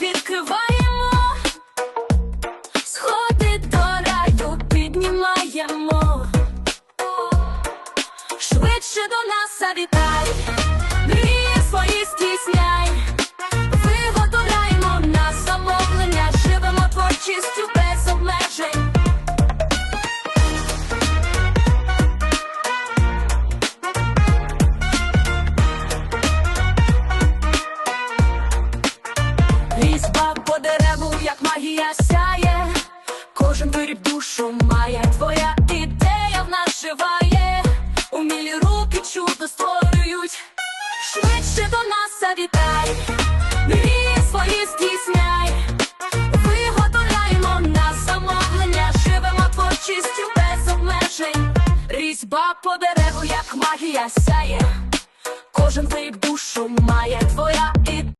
відкриваємо, сходи до раю піднімаємо, швидше до нас завітають. Виріб душу має, твоя ідея в нас живає, умілі руки чудо створюють, швидше до нас завітай, мрії свої здійсняй, виготовляємо на замовлення, живемо творчістю без обмежень, різьба по дереву, як магія сяє. Кожен виріб душу має